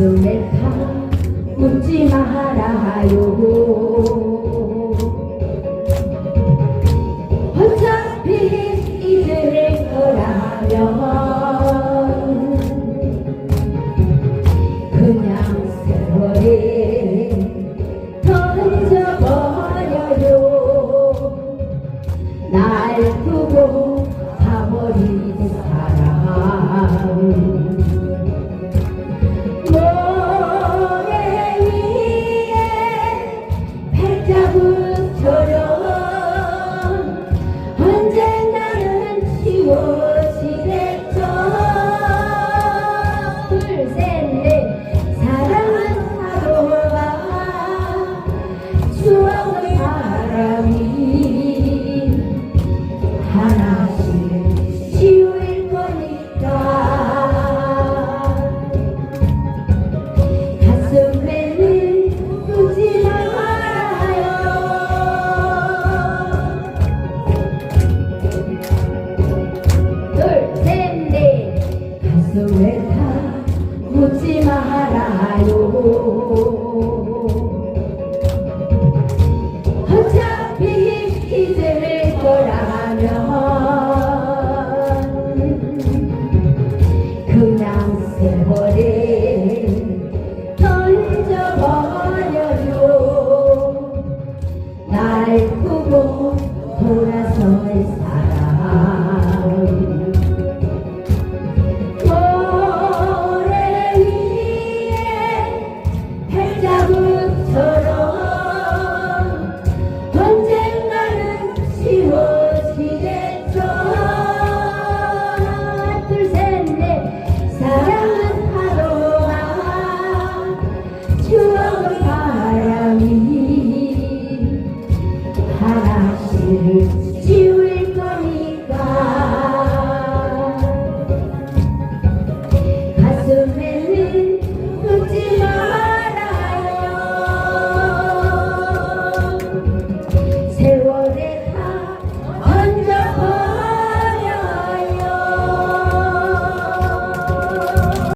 가슴에 다 묻지 말아요 왜다 묻지 말아요. 어차피 잊을 거라면 그냥 세월에 던져버려요. 날